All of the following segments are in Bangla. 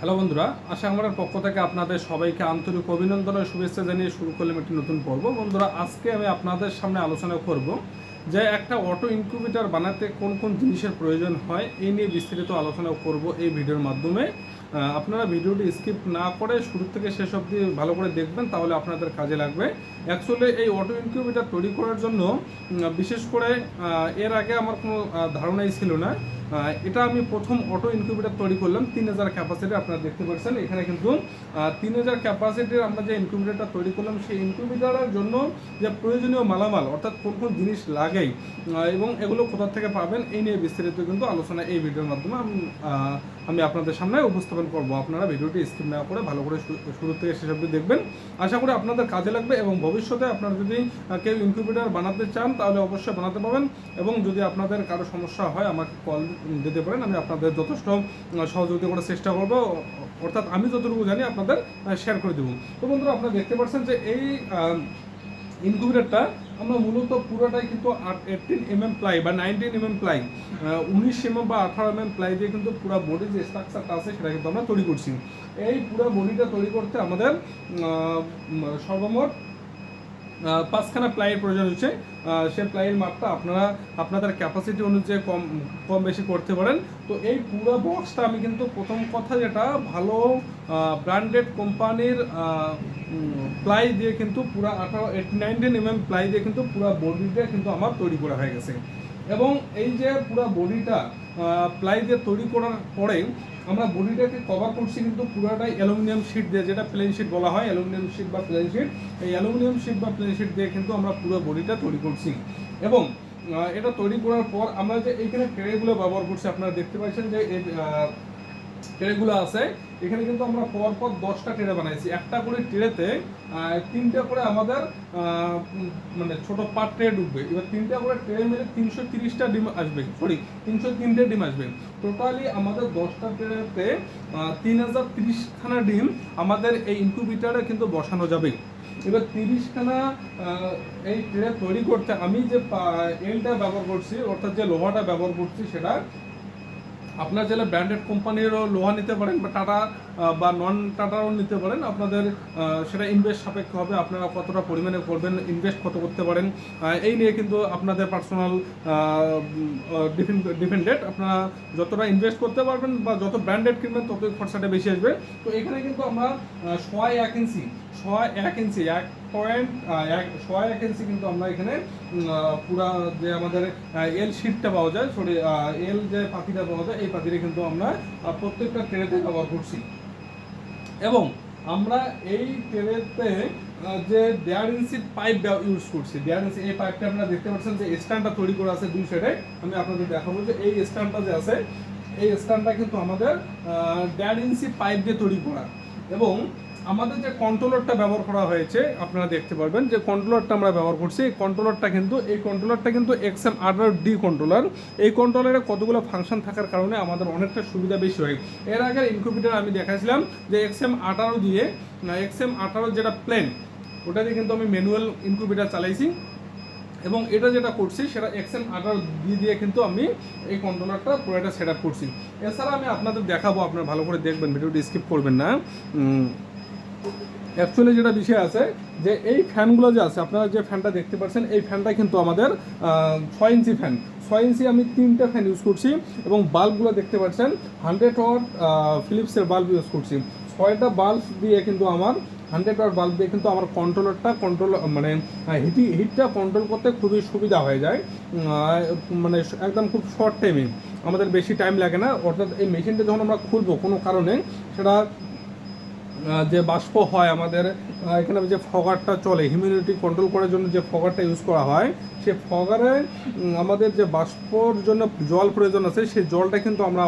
হ্যালো বন্ধুরা, আশা আমার পক্ষ থেকে আপনাদের সবাইকে আন্তরিক অভিনন্দন ও শুভেচ্ছা জানিয়ে শুরু করলাম একটি নতুন পর্ব। বন্ধুরা, আজকে আমি আপনাদের সামনে আলোচনা করব যে একটা অটো ইনকিউবেটর বানাতে কোন কোন জিনিসের প্রয়োজন হয়, এই নিয়ে বিস্তারিত আলোচনা করব এই ভিডিওর মাধ্যমে। আপনারা ভিডিওটি স্কিপ না করে শুরু থেকে শেষ অবধি ভালো করে দেখবেন, তাহলে আপনাদের কাজে লাগবে। অ্যাকচুয়ালি এই অটো ইনকিউবেটর তৈরি করার জন্য বিশেষ করে এর আগে আমার কোনো ধারণাই ছিল না এটা আমি প্রথম অটো ইনকিউবেটর তৈরি করলাম। তিন হাজার ক্যাপাসিটি আপনারা দেখতে পাচ্ছেন। এখানে কিন্তু তিন হাজার ক্যাপাসিটির আমরা যে ইনকিউবেটরটা তৈরি করলাম সেই ইনকিউবেটরের জন্য যে প্রয়োজনীয় মালামাল অর্থাৎ কোন কোন জিনিস লাগে এবং এগুলো কোথা থেকে পাবেন এই নিয়ে বিস্তারিত কিন্তু আলোচনা এই ভিডিওর মাধ্যমে আমি, আপনাদের সামনে উপস্থাপন করব। আপনারা ভিডিওটি স্কিপ না করে ভালো করে শুরু থেকে শেষ অবধি দেখবেন। আশা করি আপনাদের কাজে লাগবে এবং ভবিষ্যতে আপনারা যদি কেউ ইনকিউবেটর বানাতে চান তাহলে অবশ্যই বানাতে পারবেন। এবং যদি আপনাদের কারও সমস্যা হয় আমাকে কল দিতে পারেন, আমি আপনাদের যথেষ্ট সহযোগিতা করার চেষ্টা করব। অর্থাৎ আমি যতটুকু জানি আপনাদের শেয়ার করে দেবো। তো বন্ধুরা, আপনারা দেখতে পাচ্ছেন যে এই ইনকিউবেটরটা আমরা মূলত পুরোটাই কিন্তু এইটিন এম এম প্লাই বা নাইনটিন এম এম প্লাই উনিশ এম এম বা আঠারো এম এম প্লাই দিয়ে কিন্তু পুরো বডি যে স্ট্রাকচারটা আছে, সেটা কিন্তু আমরা তৈরি করছি। এই পুরো বডিটা তৈরি করতে আমাদের সর্বমোট পাঁচখানা প্লাইয়ের প্রয়োজন হচ্ছে। সে প্লাইয়ের মাপটা আপনারা, আপনাদের ক্যাপাসিটি অনুযায়ী কম কম বেশি করতে পারেন। তো এই পুরো বক্সটা আমি কিন্তু প্রথম কথা যেটা, ভালো ব্র্যান্ডেড কোম্পানির প্লাই দিয়ে কিন্তু পুরো আঠারো eight nineteen M M ply দিয়ে কিন্তু পুরো বডিটা কিন্তু আমার তৈরি করা হয়ে গেছে। এবং এই যে পুরো বডিটা প্লাই দিয়ে তৈরি করার পরে আমরা বডিটাকে কভার করছি কিন্তু পুরোটাই অ্যালুমিনিয়াম শিট দিয়ে, যেটা প্লেন শিট বলা হয়, অ্যালুমিনিয়াম শিট বা প্লেন শিট এই অ্যালুমিনিয়াম শিট বা প্লেন শিট দিয়ে কিন্তু আমরা পুরো বডিটা তৈরি করছি। এবং এটা তৈরি করার পর আমরা যে এইখানে ট্রেগুলো ব্যবহার করছি, আপনারা দেখতে পাচ্ছেন যে ট্রেগুলো আছে। এখানে কিন্তু আমরা পর পর দশটা ট্রে বানাইছি। একটা করে ট্রেতে তিনটা করে আমাদের মানে ছোট পাট ট্রে ঢুকবে। এবার তিনটা করে ট্রে মিলে তিনশো তিরিশটা ডিম আসবে। সরি তিনশো তিনটে ডিম আসবে। টোটালি আমাদের দশটা ট্রেতে তিন হাজার তিরিশখানা ডিম আমাদের এই ইনকিউবেটারে কিন্তু বসানো যাবে। এবার তিরিশখানা এই ট্রে তৈরি করতে আমি যে এলটা ব্যবহার করছি, অর্থাৎ যে লোহাটা ব্যবহার করছি, সেটা আপনার জেলা ব্র্যান্ডেড কোম্পানিরও লোহা নিতে পারেন বা টাটা বা নন টাটাও নিতে পারেন। আপনাদের সেটা ইনভেস্ট সাপেক্ষ হবে। আপনারা কতটা পরিমাণে করবেন ইনভেস্ট কত করতে পারেন এই নিয়ে কিন্তু আপনাদের পার্সোনাল ডিপেন্ডেড আপনারা যতটা ইনভেস্ট করতে পারবেন বা যত ব্র্যান্ডেড কিনবেন, ততই খরচাটা বেশি আসবে। তো এখানে কিন্তু আমরা সোয়া এক ইঞ্চি সোয়া এক ইঞ্চি এক পয়েন্ট এক সোয়া এক ইঞ্চি কিন্তু আমরা এখানে পুরা যে আমাদের এল শিটটা পাওয়া যায় সরি এল যে পাতিটা পাওয়া যায়, এই পাতিটা কিন্তু আমরা প্রত্যেকটা ট্রেতে ব্যবহার করছি। এবং আমরা এই ট্রেতে যে দেড় ইঞ্চি পাইপ ইউজ করছি। দেড় ইঞ্চি এই পাইপটা আপনারা দেখতে পাচ্ছেন যে স্ট্যান্ডটা তৈরি করা আছে দুই সাইডে আমি আপনাদের দেখাবো যে এই স্ট্যান্ডটা যে আছে, এই স্ট্যান্ডটা কিন্তু আমাদের দেড় ইঞ্চি পাইপ দিয়ে তৈরি করা। এবং আমাদের যে কন্ট্রোলারটা ব্যবহার করা হয়েছে, আপনারা দেখতে পারবেন যে কন্ট্রোলারটা আমরা ব্যবহার করছি। এই কন্ট্রোলারটা কিন্তু, এই কন্ট্রোলারটা কিন্তু এক্সএম আঠারো ডি কন্ট্রোলার এই কন্ট্রোলারে কতগুলো ফাংশন থাকার কারণে আমাদের অনেকটা সুবিধা বেশি হয়। এর আগে ইনকিউবেটার আমি দেখাইছিলাম যে এক্সএম আঠারো দিয়ে এক্সএম আঠারো যেটা প্লেন ওটা দিয়ে কিন্তু আমি ম্যানুয়াল ইনকিউবেটার চালাইছি। এবং এটা যেটা করছি, সেটা এক্সএম আঠারো দিয়ে দিয়ে কিন্তু আমি এই কন্ট্রোলারটা পুরোটা সেট আপ করছি। এছাড়া আমি আপনাদের দেখাবো, আপনারা ভালো করে দেখবেন, ভিডিওটি স্কিপ করবেন না। অ্যাকচুয়ালি যেটা বিষয় আছে, যে এই ফ্যানগুলো যে আছে, আপনারা যে ফ্যানটা দেখতে পাচ্ছেন, এই ফ্যানটা কিন্তু আমাদের ছয় ইঞ্চি ফ্যান। ছয় ইঞ্চি আমি তিনটা ফ্যান ইউজ করছি এবং বাল্বগুলো দেখতে পাচ্ছেন হান্ড্রেড ওয়াট ফিলিপসের বাল্ব ইউজ করছি। ছয়টা বাল্ব দিয়ে কিন্তু আমার হান্ড্রেড ওয়াট বাল্ব দিয়ে কিন্তু আমার কন্ট্রোলারটা কন্ট্রোল মানে হিটি হিটটা কন্ট্রোল করতে খুবই সুবিধা হয়ে যায়। মানে একদম খুব শর্ট টাইমে আমাদের বেশি টাইম লাগে না, অর্থাৎ এই মেশিনটা যখন আমরা খুলবো কোনো কারণে, সেটা যে বাষ্প হয় আমাদের এখানে যে ফগারটা চলে হিউমিডিটি কন্ট্রোল করার জন্য যে ফগারটা ইউজ করা হয়, সে ফগারে আমাদের যে বাষ্পর জন্য জল প্রয়োজন আছে সেই জলটা কিন্তু আমরা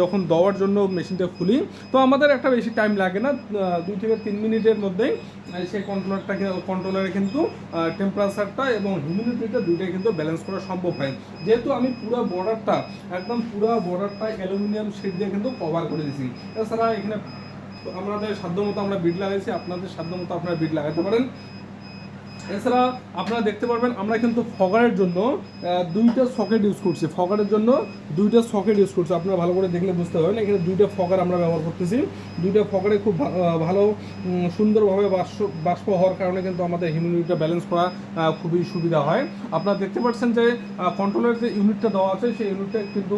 যখন দেওয়ার জন্য মেশিনটা খুলি, তো আমাদের একটা বেশি টাইম লাগে না দুই থেকে তিন মিনিটের মধ্যেই সেই কন্ট্রোলারটাকে কন্ট্রোলারে কিন্তু টেম্পারেচারটা এবং হিউমিডিটিটা দুইটাই কিন্তু ব্যালেন্স করা সম্ভব হয়। যেহেতু আমি পুরো বর্ডারটা একদম পুরো বর্ডারটা অ্যালুমিনিয়াম শিট দিয়ে কিন্তু কভার করে দিয়েছি এছাড়া এখানে আমাদের সাধ্য মতো আমরা বিট লাগাইছি, আপনাদের সাধ্য মতো আপনারা বিট লাগাতে পারেন। এছাড়া আপনারা দেখতে পারবেন, আমরা কিন্তু ফগারের জন্য দুইটা সকেট ইউজ করছি। ফগারের জন্য দুইটা সকেট ইউজ করছি। আপনারা ভালো করে দেখলে বুঝতে পারবেন, এখানে দুইটা ফগার আমরা ব্যবহার করতেছি। দুইটা ফগারে খুব ভালো সুন্দরভাবে বাষ্প বাষ্প হওয়ার কারণে কিন্তু আমাদের হিউমিডিটিটা ব্যালেন্স করা খুবই সুবিধা হয়। আপনারা দেখতে পাচ্ছেন যে কন্ট্রোলের যে ইউনিটটা দেওয়া আছে, সেই ইউনিটটা কিন্তু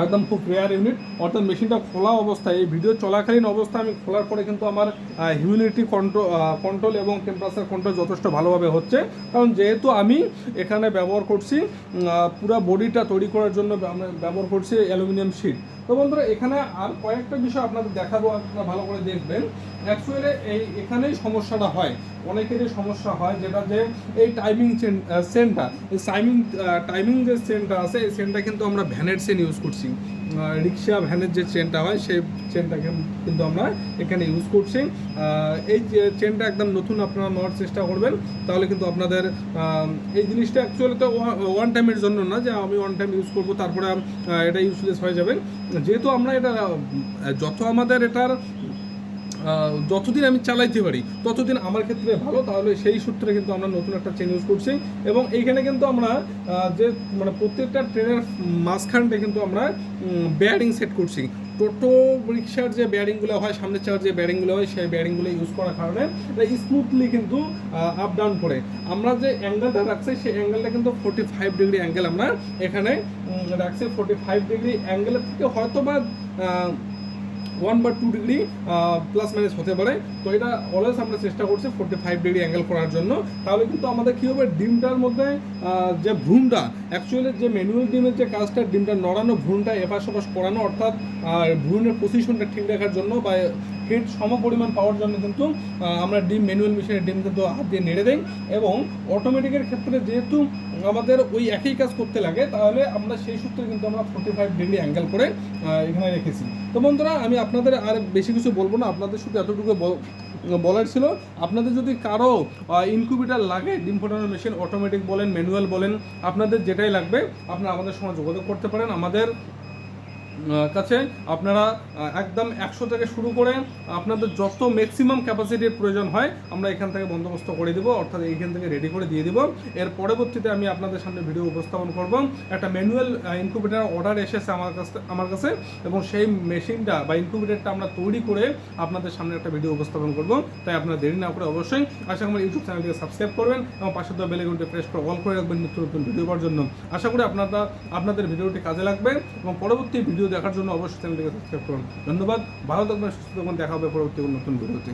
একদম খুব রেয়ার ইউনিট অর্থাৎ মেশিনটা খোলা অবস্থায়। এই ভিডিও চলাকালীন অবস্থায় আমি খোলার পরে কিন্তু আমার হিউমিডিটি কন্ট্রোল কন্ট্রোল এবং টেম্পারেচার কন্ট্রোল যথেষ্ট ভালোভাবে হচ্ছে। কারণ যেহেতু আমি এখানে ব্যবহার করছি পুরো বডিটা তৈরি করার জন্য ব্যবহার করছি অ্যালুমিনিয়াম শিট তো বন্ধুরা, এখানে আর কয়েকটা বিষয় আপনাদের দেখাবো, আপনারা ভালো করে দেখবেন। অ্যাকচুয়ালি এই, এখানেই সমস্যাটা হয়। অনেকেরই সমস্যা হয়, যেটা যে এই টাইমিং সেন্টটা এই টাইমিং টাইমিং যে চেনটা আছে, এই চেনটা কিন্তু আমরা ভ্যানের চেন ইউজ করছি। রিক্সা ভ্যানের যে চেনটা হয়, সেই চেনটাকে কিন্তু আমরা এখানে ইউজ করছি। এই চেনটা একদম নতুন আপনারা নেওয়ার চেষ্টা করবেন, তাহলে কিন্তু আপনাদের এই জিনিসটা অ্যাকচুয়ালি তো ওয়ান টাইমের জন্য না যে আমি ওয়ান টাইম ইউজ করব, তারপরে এটা ইউজলেস হয়ে যাবে। যেহেতু আমরা এটা, যত আমাদের এটার যতদিন আমি চালাইতে পারি, ততদিন আমার ক্ষেত্রে ভালো, তাহলে সেই সূত্রে কিন্তু আমরা নতুন একটা চেন ইউজ করছি। এবং এইখানে কিন্তু আমরা যে মানে প্রত্যেকটা ট্রেনের মাঝখানটা কিন্তু আমরা বেয়ারিং সেট করছি। টোটো রিক্সার যে বেয়ারিংগুলো হয় সামনে চার যে বেয়ারিংগুলো হয়, সেই বেয়ারিংগুলো ইউজ করার কারণে স্মুথলি কিন্তু আপ ডাউন করে। আমরা যে অ্যাঙ্গেলটা রাখছি, সেই অ্যাঙ্গেলটা কিন্তু ফোর্টি ফাইভ ডিগ্রি অ্যাঙ্গেল আমরা এখানে রাখছি। ফোর্টি ফাইভ ডিগ্রি অ্যাঙ্গেলের থেকে হয়তো বা ওয়ান বা টু ডিগ্রি প্লাস মাইনাস হতে পারে। তো এটা অলওয়েজ আমরা চেষ্টা করছি ফোর্টি ফাইভ ডিগ্রি অ্যাঙ্গেল করার জন্য। তাহলে কিন্তু আমাদের কী হবে? ডিমটার মধ্যে যে ভ্রূণটা অ্যাকচুয়ালি যে ম্যানুয়াল ডিমের যে কাজটা, ডিমটা নড়ানো, ভ্রূণটা এপাশ ওপাশ করানো, অর্থাৎ ভ্রূণের পজিশনটা ঠিক রাখার জন্য বা হিট সম পরিমাণ পাওয়ার জন্য কিন্তু আমরা ডিম ম্যানুয়াল মেশিনের ডিম কিন্তু হাত দিয়ে নেড়ে দেই এবং অটোমেটিকের ক্ষেত্রে যেহেতু আমাদের ওই একই কাজ করতে লাগে, তাহলে আমরা সেই সূত্রে কিন্তু আমরা ফোর্টি ফাইভ ডিগ্রি অ্যাঙ্গেল করে এখানে রেখেছি। তো বন্ধুরা, আমি আপনাদের আর বেশি কিছু বলব না, আপনাদের শুধু এতটুকু বলার ছিল। আপনাদের যদি কারও ইনকিউবেটার লাগে, ডিম ফোটানোর মেশিন অটোমেটিক বলেন ম্যানুয়াল বলেন, আপনাদের যেটাই লাগবে, আপনারা আমাদের সঙ্গে যোগাযোগ করতে পারেন। আমাদের কাছে আপনারা একদম একশো থেকে শুরু করে আপনাদের যত ম্যাক্সিমাম ক্যাপাসিটির প্রয়োজন হয়, আমরা এখান থেকে বন্দোবস্ত করে দিব, অর্থাৎ এইখান থেকে রেডি করে দিয়ে দিব। এর পরবর্তীতে আমি আপনাদের সামনে ভিডিও উপস্থাপন করব। একটা ম্যানুয়াল ইনকিউবেটার অর্ডার এসেছে আমার কাছে আমার কাছে, এবং সেই মেশিনটা বা ইনকিউবেটারটা আমরা তৈরি করে আপনাদের সামনে একটা ভিডিও উপস্থাপন করব। তাই আপনারা দেরি না করে অবশ্যই আশা করি ইউটিউব চ্যানেলটিকে সাবস্ক্রাইব করবেন এবং পাশে দেওয়া বেলেগুনটি প্রেস করে অল করে রাখবেন নিত্য নতুন ভিডিও পাওয়ার জন্য। আশা করি আপনারা, আপনাদের ভিডিওটি কাজে লাগবে এবং পরবর্তী ভিডিও দেখার জন্য অবশ্যই চ্যানেলটিকে সাবস্ক্রাইব করুন। ধন্যবাদ, ভালো থাকবেন, সুস্থ থাকবেন, দেখা হবে পরবর্তী নতুন ভিডিওতে।